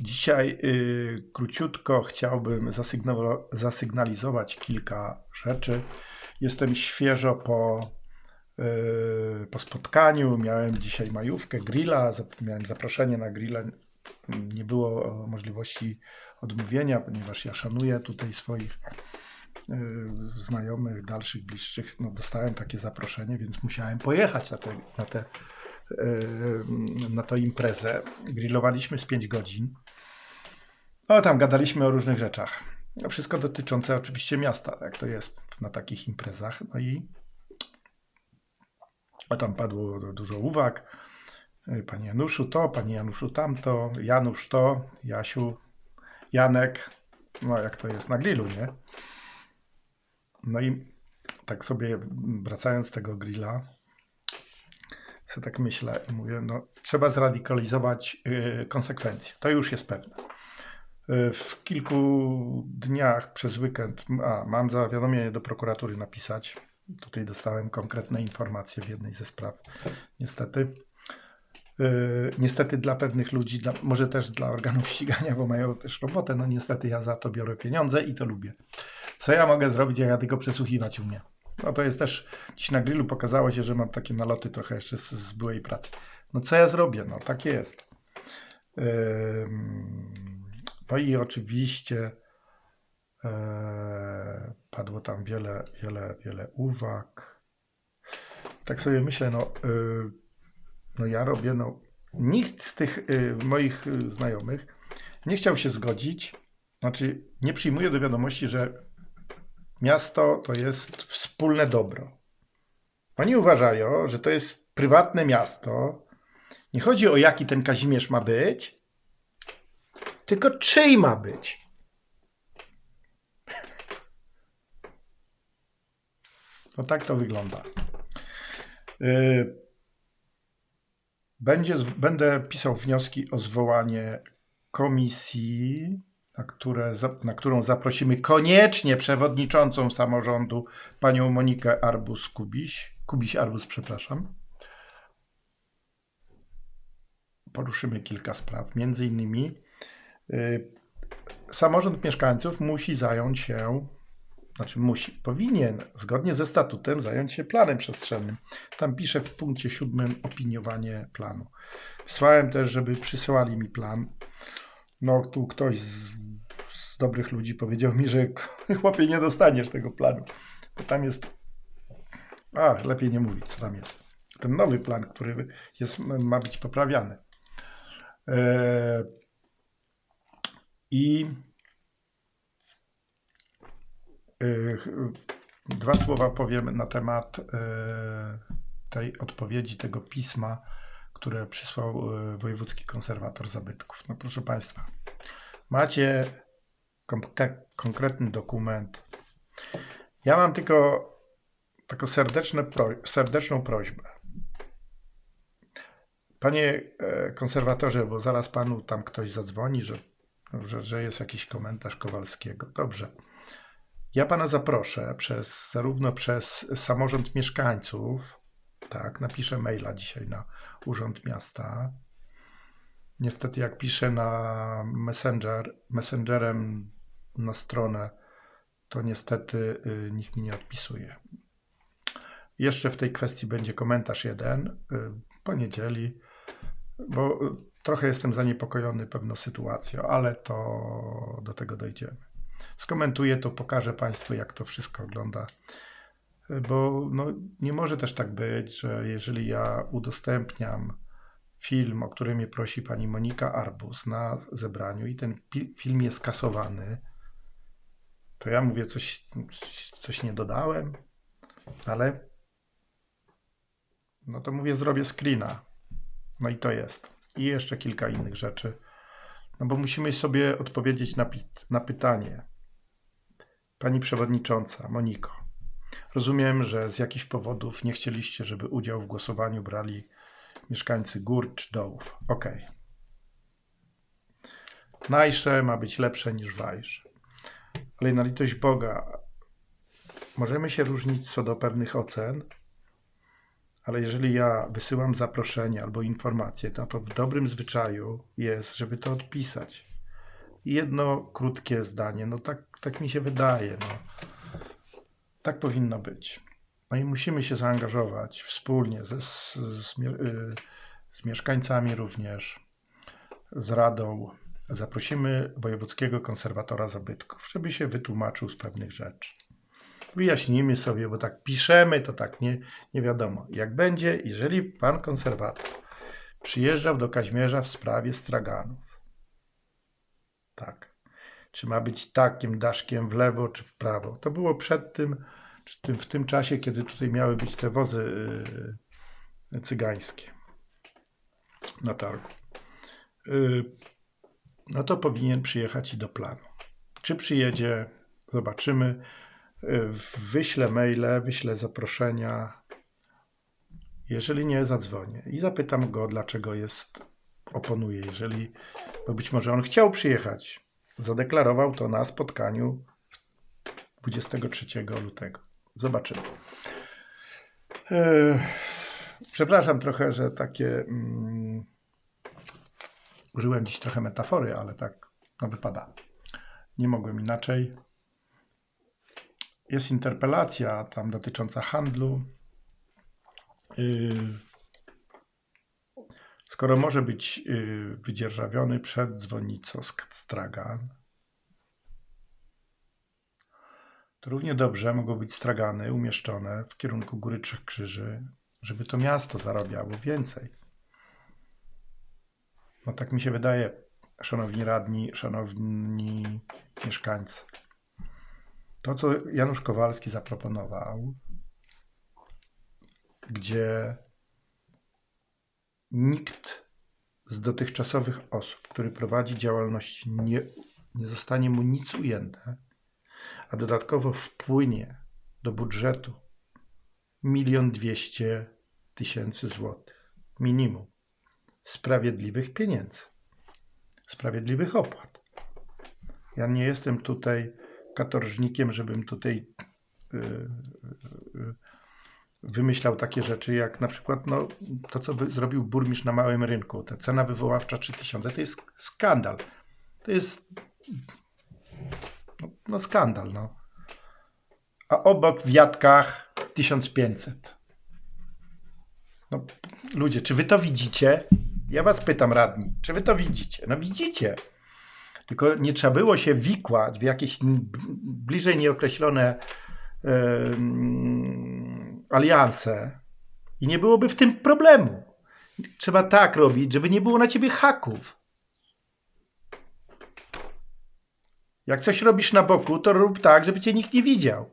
Dzisiaj y, króciutko chciałbym zasygnalizować kilka rzeczy. Jestem świeżo po, y, po spotkaniu. Miałem dzisiaj majówkę, grilla, miałem zaproszenie na grilla. Nie było możliwości odmówienia, ponieważ ja szanuję tutaj swoich y, znajomych, dalszych, bliższych. No, dostałem takie zaproszenie, więc musiałem pojechać na te, na te y, na tą imprezę. Grillowaliśmy z 5 godzin. No tam gadaliśmy o różnych rzeczach. No, wszystko dotyczące oczywiście miasta, jak to jest na takich imprezach. No i a tam padło dużo uwag. Panie Januszu to, panie Januszu tamto, Janusz to, Jasiu, Janek. No jak to jest na grillu, nie? No i tak sobie wracając z tego grilla, sobie tak myślę i mówię, no trzeba zradykalizować y, konsekwencje. To już jest pewne. W kilku dniach przez weekend a, mam zawiadomienie do prokuratury napisać. Tutaj dostałem konkretne informacje w jednej ze spraw. Niestety. Y, Niestety dla pewnych ludzi, dla, może też dla organów ścigania, bo mają też robotę, no niestety ja za to biorę pieniądze i to lubię. Co ja mogę zrobić, jak ja tylko przesłuchiwać u mnie? No to jest też, dziś na grillu pokazało się, że mam takie naloty trochę jeszcze z, z byłej pracy. No co ja zrobię? No tak jest. Ym, No i oczywiście e, padło tam wiele, wiele, wiele uwag. Tak sobie myślę, no, y, no ja robię, no nikt z tych y, moich y, znajomych nie chciał się zgodzić, znaczy nie przyjmuje do wiadomości, że miasto to jest wspólne dobro. Oni uważają, że to jest prywatne miasto. Nie chodzi o jaki ten Kazimierz ma być, tylko czyj ma być. No tak to wygląda. Yy, Będzie, będę pisał wnioski o zwołanie komisji, na, które, na którą zaprosimy koniecznie przewodniczącą samorządu panią Monikę Arbus-Kubiś. Kubiś Arbus, przepraszam. Poruszymy kilka spraw. Między innymi y, samorząd mieszkańców musi zająć się, znaczy musi, powinien zgodnie ze statutem zająć się planem przestrzennym. Tam pisze w punkcie siódmym opiniowanie planu. Wysłałem też, żeby przysyłali mi plan. No tu ktoś z, z dobrych ludzi powiedział mi, że chłopie nie dostaniesz tego planu. Bo tam jest, a lepiej nie mówić co tam jest. Ten nowy plan, który jest, ma być poprawiany. E, I e, dwa słowa powiem na temat e, tej odpowiedzi, tego pisma, które przysłał e, wojewódzki konserwator zabytków. No proszę Państwa, macie konkretny dokument. Ja mam tylko taką serdeczne serdeczną prośbę. Panie e, konserwatorze, bo zaraz panu tam ktoś zadzwoni, że, że, że jest jakiś komentarz Kowalskiego. Dobrze. Ja pana zaproszę przez, zarówno przez samorząd mieszkańców, tak, napiszę maila dzisiaj na Urząd Miasta. Niestety, jak piszę na Messenger, Messengerem na stronę, to niestety y, nikt mi nie odpisuje. Jeszcze w tej kwestii będzie komentarz jeden y, poniedzieli, bo y, trochę jestem zaniepokojony pewną sytuacją, ale to do tego dojdziemy. Skomentuję to, pokażę Państwu, jak to wszystko wygląda. Bo no, nie może też tak być, że jeżeli ja udostępniam film, o który mnie prosi pani Monika Arbus na zebraniu i ten film jest kasowany, to ja mówię, coś, coś nie dodałem, ale no to mówię, zrobię screena. No i to jest. I jeszcze kilka innych rzeczy. No bo musimy sobie odpowiedzieć na, na pytanie. Pani przewodnicząca, Moniko, rozumiem, że z jakichś powodów nie chcieliście, żeby udział w głosowaniu brali mieszkańcy gór czy dołów. Okej. Najsze ma być lepsze niż wajsze. Ale na litość Boga, możemy się różnić co do pewnych ocen, ale jeżeli ja wysyłam zaproszenie albo informację, no to w dobrym zwyczaju jest, żeby to odpisać. jedno krótkie zdanie. No tak, tak mi się wydaje. No. Tak powinno być. No i musimy się zaangażować wspólnie ze, z, z, y, z mieszkańcami również, z Radą. Zaprosimy wojewódzkiego konserwatora zabytków, żeby się wytłumaczył z pewnych rzeczy. Wyjaśnimy sobie, bo tak piszemy, to tak nie, nie wiadomo. Jak będzie, jeżeli pan konserwator przyjeżdżał do Kaźmierza w sprawie straganów, tak, czy ma być takim daszkiem w lewo, czy w prawo? To było przed tym, tym w tym czasie, kiedy tutaj miały być te wozy yy, cygańskie na targu. Yy, no to powinien przyjechać i do planu. Czy przyjedzie, zobaczymy. Wyślę maile, wyślę zaproszenia. Jeżeli nie, zadzwonię i zapytam go, dlaczego jest, oponuje. Jeżeli, bo być może on chciał przyjechać, zadeklarował to na spotkaniu 23 lutego. Zobaczymy. Yy, Przepraszam trochę, że takie. Mm, użyłem dziś trochę metafory, ale tak no wypada. Nie mogłem inaczej. Jest interpelacja tam dotycząca handlu. Yy, skoro może być yy, wydzierżawiony przed dzwonnicą stragan, to równie dobrze mogą być stragany umieszczone w kierunku Góry Trzech Krzyży, żeby to miasto zarabiało więcej. No tak mi się wydaje, szanowni radni, szanowni mieszkańcy. To, co Janusz Kowalski zaproponował, gdzie nikt z dotychczasowych osób, który prowadzi działalność, nie, nie zostanie mu nic ujęte, a dodatkowo wpłynie do budżetu milion dwieście tysięcy złotych. Minimum. Sprawiedliwych pieniędzy, sprawiedliwych opłat. Ja nie jestem tutaj katorżnikiem, żebym tutaj yy, yy, wymyślał takie rzeczy, jak na przykład no, to, co zrobił burmistrz na małym rynku. Ta cena wywoławcza 3000 to jest skandal. To jest no, no skandal, no. A obok w Jadkach 1500. No, ludzie, czy wy to widzicie? Ja was pytam, radni, czy wy to widzicie? No widzicie. Tylko nie trzeba było się wikłać w jakieś bliżej nieokreślone em, alianse i nie byłoby w tym problemu. Trzeba tak robić, żeby nie było na ciebie haków. Jak coś robisz na boku, to rób tak, żeby cię nikt nie widział.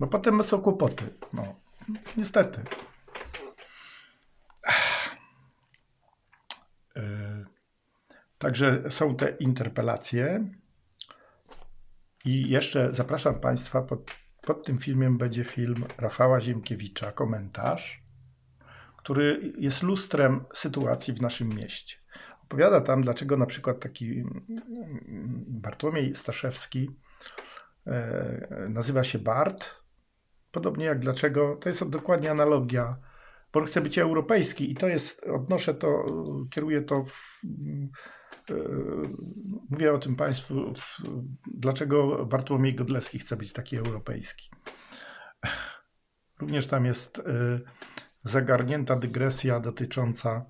Bo potem są kłopoty. No, niestety. Także są te interpelacje. I jeszcze zapraszam Państwa, pod, pod tym filmem będzie film Rafała Ziemkiewicza, komentarz, który jest lustrem sytuacji w naszym mieście. Opowiada tam, dlaczego na przykład taki mm, Bartłomiej Staszewski e, nazywa się Bart. Podobnie jak dlaczego, to jest dokładnie analogia, bo on chce być europejski i to jest, odnoszę to, kieruję to w, mówię o tym Państwu, dlaczego Bartłomiej Godlewski chce być taki europejski. Również tam jest e, zagarnięta dygresja dotycząca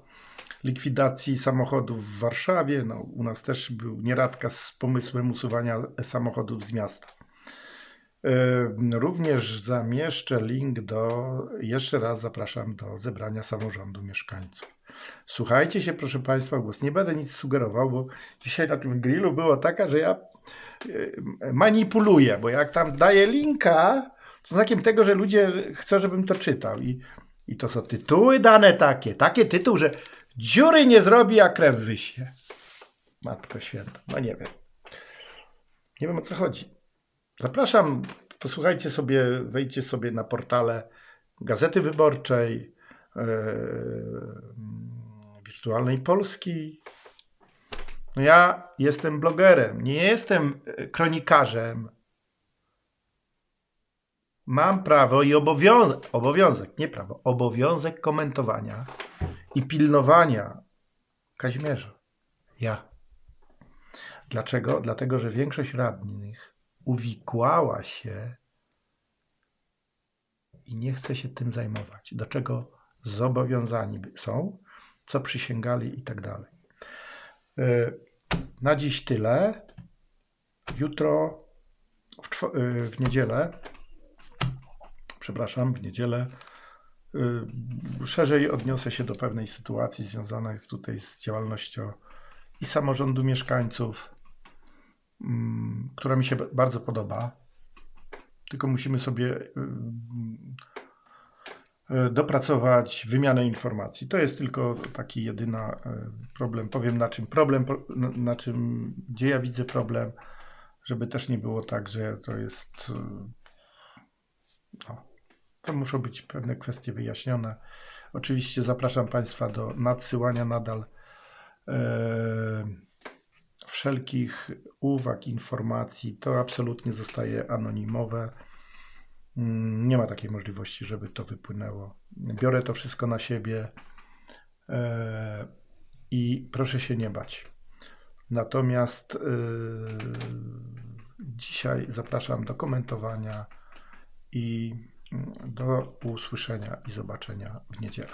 likwidacji samochodów w Warszawie. No, u nas też był nieradka z pomysłem usuwania samochodów z miasta. E, Również zamieszczę link do, jeszcze raz zapraszam do zebrania samorządu mieszkańców. Słuchajcie się, proszę Państwa, głos. Nie będę nic sugerował, bo dzisiaj na tym grillu było taka, że ja e, manipuluję, bo jak tam daję linka, to znakiem tego, że ludzie chcą, żebym to czytał. I, i to są tytuły dane takie, takie tytuł, że dziury nie zrobi, a krew wyśnie. Matko święta, no nie wiem. Nie wiem o co chodzi. Zapraszam, posłuchajcie sobie, wejdźcie sobie na portale Gazety Wyborczej, e, Wirtualnej Polski. No ja jestem blogerem, nie jestem e, kronikarzem. Mam prawo i obowiązek, obowiązek, nie prawo, obowiązek komentowania i pilnowania Kazimierza. Ja. Dlaczego? Dlatego, że większość radnych uwikłała się i nie chce się tym zajmować. Do czego zobowiązani są, co przysięgali i tak dalej. E, Na dziś tyle. Jutro, w, e, w niedzielę, przepraszam, w niedzielę, y, szerzej odniosę się do pewnej sytuacji związanej tutaj z działalnością i samorządu mieszkańców, mm, która mi się bardzo podoba. Tylko musimy sobie y, y, dopracować wymianę informacji. To jest tylko taki jedyna y, problem. Powiem na czym problem, na, czym, gdzie ja widzę problem, żeby też nie było tak, że to jest y, no, to muszą być pewne kwestie wyjaśnione. Oczywiście zapraszam Państwa do nadsyłania nadal e, wszelkich uwag, informacji. To absolutnie zostaje anonimowe. Mm, Nie ma takiej możliwości, żeby to wypłynęło. Biorę to wszystko na siebie e, i proszę się nie bać. Natomiast e, dzisiaj zapraszam do komentowania i mm, do usłyszenia i zobaczenia w niedzielę.